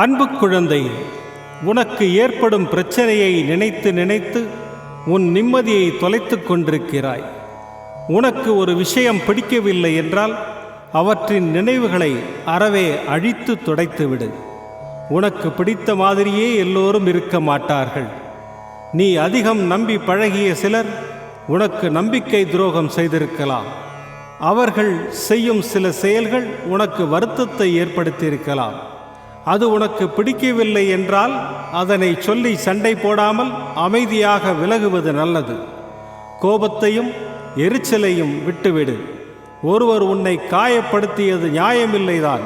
அன்பு குழந்தை உனக்கு ஏற்படும் பிரச்சனையை நினைத்து நினைத்து உன் நிம்மதியை தொலைத்து கொண்டிருக்கிறாய். உனக்கு ஒரு விஷயம் பிடிக்கவில்லை என்றால் அவற்றின் நினைவுகளை அறவே அழித்து துடைத்துவிடு. உனக்கு பிடித்த மாதிரியே எல்லோரும் இருக்க மாட்டார்கள். நீ அதிகம் நம்பி பழகிய சிலர் உனக்கு நம்பிக்கை துரோகம் செய்திருக்கலாம். அவர்கள் செய்யும் சில செயல்கள் உனக்கு வருத்தத்தை ஏற்படுத்தியிருக்கலாம். அது உனக்கு பிடிக்கவில்லை என்றால் அதனை சொல்லி சண்டை போடாமல் அமைதியாக விலகுவது நல்லது. கோபத்தையும் எரிச்சலையும் விட்டுவிடு. ஒருவர் உன்னை காயப்படுத்தியது நியாயமில்லைதான்.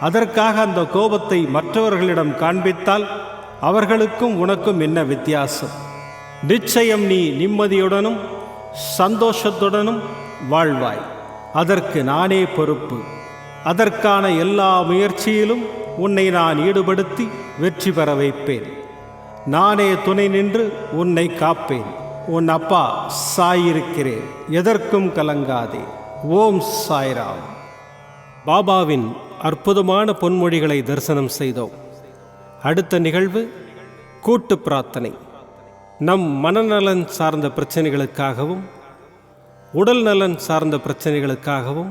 அதற்காக அந்த கோபத்தை மற்றவர்களிடம் காண்பித்தால் அவர்களுக்கும் உனக்கும் என்ன வித்தியாசம்? நிச்சயம் நீ நிம்மதியுடனும் சந்தோஷத்துடனும் வாழ்வாய். அதற்கு நானே பொறுப்பு. அதற்கான எல்லா முயற்சியிலும் உன்னை நான் ஈடுபடுத்தி வெற்றி பெற வைப்பேன். நானே துணை நின்று உன்னை காப்பேன். உன் அப்பா சாயிருக்கிறேன். எதற்கும் கலங்காதே. ஓம் சாய்ராம். பாபாவின் அற்புதமான பொன்மொழிகளை தரிசனம் செய்தோம். அடுத்த நிகழ்வு கூட்டு பிரார்த்தனை. நம் மனநலன் சார்ந்த பிரச்சனைகளுக்காகவும் உடல் நலன் சார்ந்த பிரச்சனைகளுக்காகவும்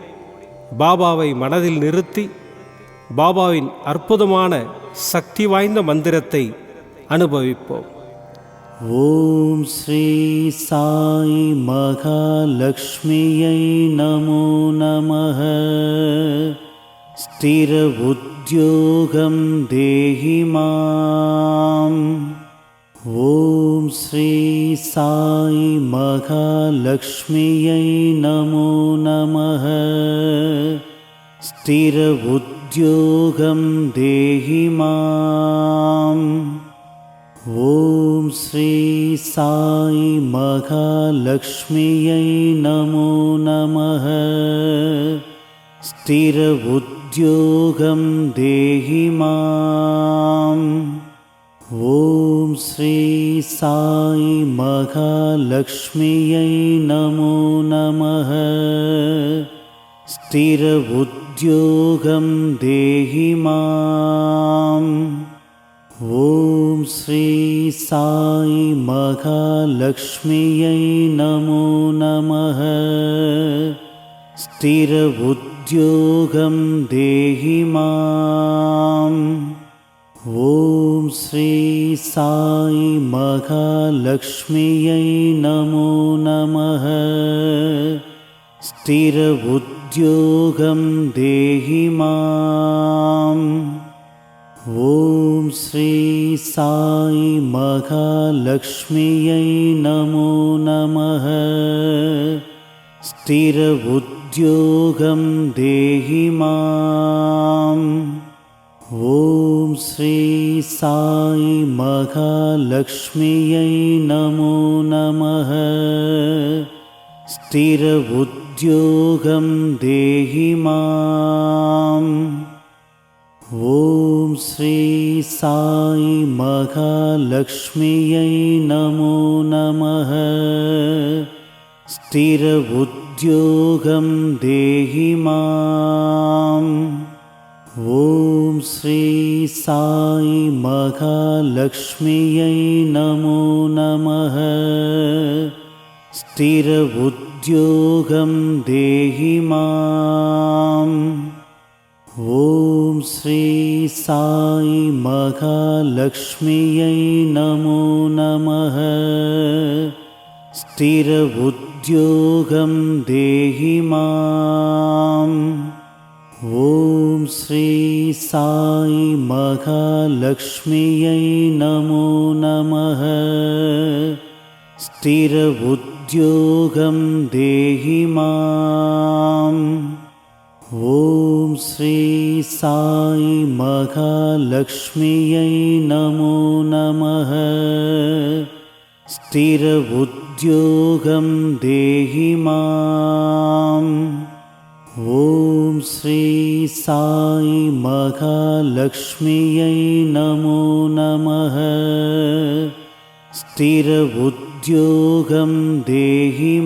பாபாவை மனதில் நிறுத்தி பாபாவின் அற்புதமான சக்தி வாய்ந்த மந்திரத்தை அனுபவிப்போம். ஓம் ஸ்ரீ சாய் மகாலட்சுமியை நமோ நம ஸ்திர உத்தியோகம் தேகி மாம். ॐ श्री साई महालक्ष्म्यै नमो नमः। स्थिर उद्योगं देहि माम्। ॐ श्री साई महालक्ष्म्यै नमो नमः। स्थिर उद्योगं देहि माम् साई महालक्ष्म्यै नमो नमः। स्थिर उद्योगं देहि माम्। ॐ श्री साई महालक्ष्म्यै नमो नमः। स्थिर उद्योगं देहि माम् साई महालक्ष्म्यै नमो नमः। स्थिर उद्योगं देहि ॐ श्री साई महालक्ष्म्यै नमो नमः। स्थिर उद्योगं देहि माम् श्री साई महालक्ष्म्यै नमो नमः। स्थिर उद्योगं देहि ॐ श्री साई महालक्ष्म्यै नमो नमः। स्थिर उद्योगं देहि माम्। ॐ श्री साई महालक्ष्म्यै नमो नमः। स्थिर उद्योगं देहि माम्। ॐ श्री साई महालक्ष्म्यै नमो नमः। स्थिर उद्योगं देहि माम् महालक्ष्म्यै नमो नमः। स्थिर उद्योगं देहि ॐ श्री साई महालक्ष्म्यै नमो नमः। स्थिर उद्योगं देहि माम्। ॐ श्री साई महालक्ष्म्यै नमो नमः। स्थिर उद्योगं देहि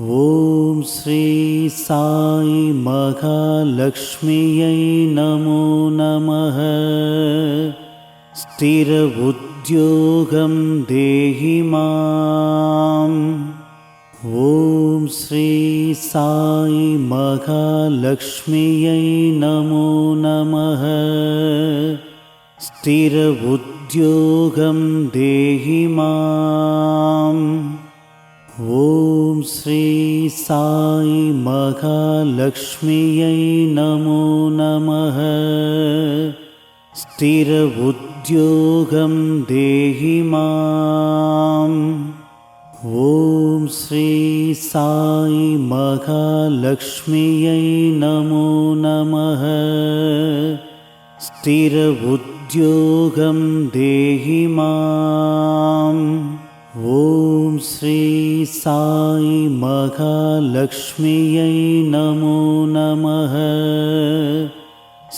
ॐ श्री साई महालक्ष्म्यै नमो नमः। स्थिर उद्योगं देहि माम् ॐ श्री साई महालक्ष्म्यै नमो नमः। स्थिर उद्योगं देहि माम् ॐ श्री साई महालक्ष्म्यै नमो नमः। स्थिर उद्योगं देहि माम् साई महालक्ष्म्यै नमो नमः। स्थिर उद्योगं देहि माम् ॐ श्री साई महालक्ष्म्यै नमो नमः।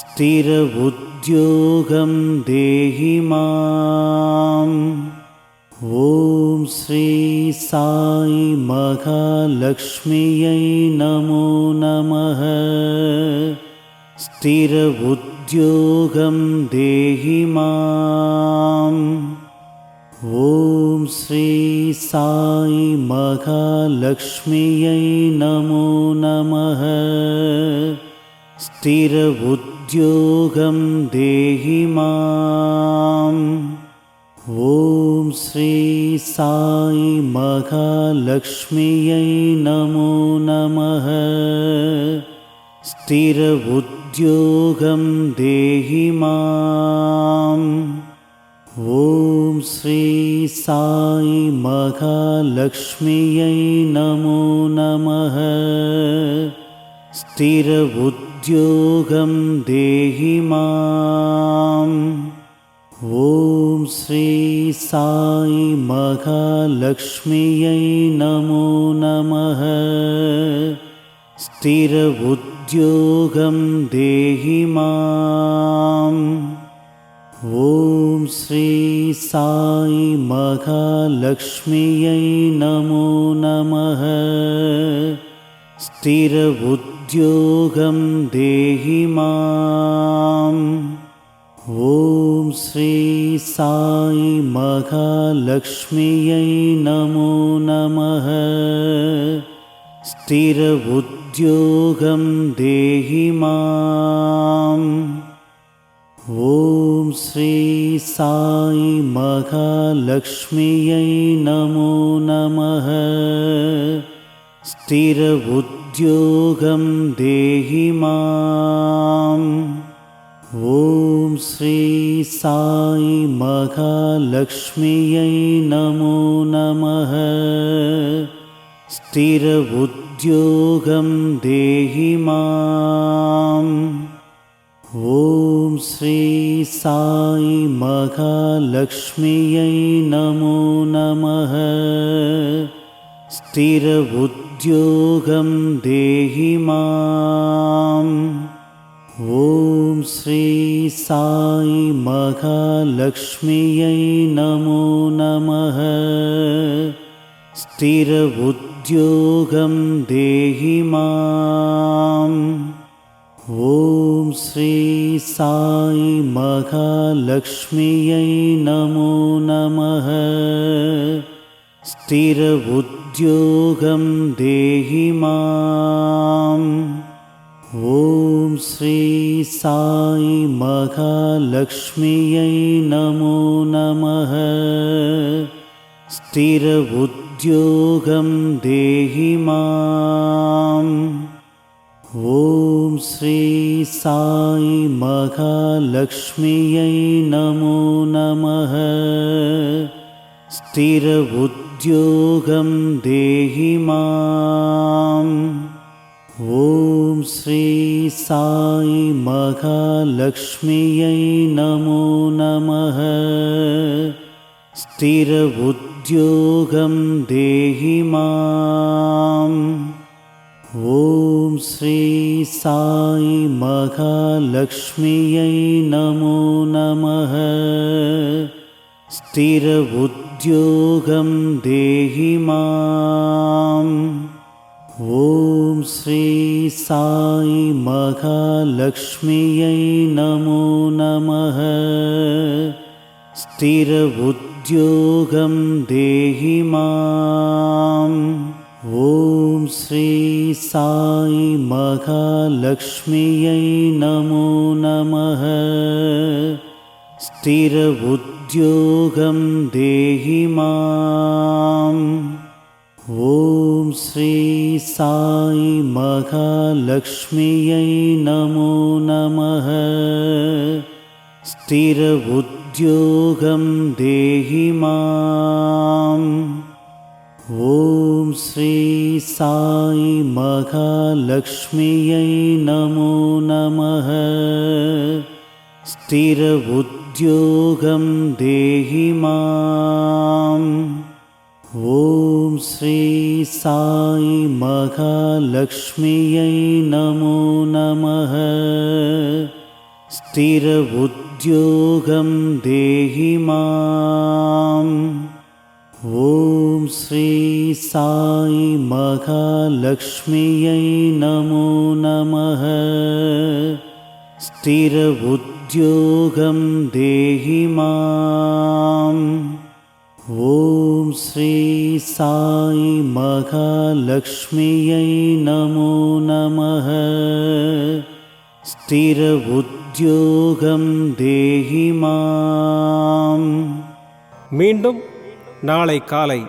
स्थिर उद्योगं देहि माम् ॐ श्री साई महालक्ष्म्यै नमो नमः। स्थिर उद्योगं देहि माम्। ॐ श्री साई महालक्ष्म्यै नमो नमः। स्थिर उद्योगं देहि माम्। ॐ श्री साई महालक्ष्म्यै नमो नमः। स्थिर उद्योगं देहि माम् ॐ श्री साई महालक्ष्म्यै नमो नमः। स्थिर उद्योगं देहि माम् ॐ श्री साई महालक्ष्म्यै नमो नमः। स्थिर उद्योगं देहि माम्। ॐ श्री साई महालक्ष्म्यै नमो नमः। स्थिर उद्योगं देहि माम् ॐ श्री साई महालक्ष्म्यै नमो नमः। स्थिर उद्योगं देहि ॐ श्री साई महालक्ष्म्यै नमो नमः। स्थिर उद्योगं देहि माम् ॐ श्री साई महालक्ष्म्यै नमो नमः। स्थिर उद्योगं देहि माम्। ॐ श्री साई महालक्ष्म्यै नमो नमः। स्थिर उद्योगं देहि माम्। ॐ श्री साई महालक्ष्म्यै नमो नमः। स्थिर उद्योगं देहि माम्। ॐ श्री साई महालक्ष्म्यै नमो नमः। स्थिर उद्योगं देहि माम् ॐ श्री साई महालक्ष्म्यै नमो नमः। स्थिर उद्योगं देहि माम्। ॐ श्री साई महालक्ष्म्यै नमो नमः। स्थिर उद्योगं देहि माम् साई महालक्ष्म्यै नमो नमः। स्थिर उद्योगं देहि माम्। ॐ श्री साई महालक्ष्म्यै नमो नमः। स्थिर उद्योगं देहि माम् साई महालक्ष्म्यै नमो नमः। स्थिर उद्योगं देहि माम्। ॐ श्री साई महालक्ष्म्यै नमो नमः। स्थिर उद्योगं देहि माम्। ॐ श्री साई महालक्ष्म्यै नमो नमः। स्थिर उद्योगं देहि माम्। ॐ श्री साई महालक्ष्म्यै नमो नमः। स्थिर उद्योगं देहि माम्। ॐ श्री साई महालक्ष्म्यै नमो नमः। स्थिर उद्योगं देहि माम्। ॐ श्री साई महालक्ष्म्यै नमो नमः। स्थिर उद्योगं देहि माम् ॐ श्री साई महालक्ष्म्यै नमो नमः स्थिर उद्योगं देहि माम् மீண்டும் நாளை காலை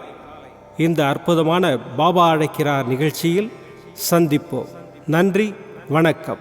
இந்த அற்புதமான பாபா அழைக்கிறார் நிகழ்ச்சியில் சந்திப்போம் நன்றி வணக்கம்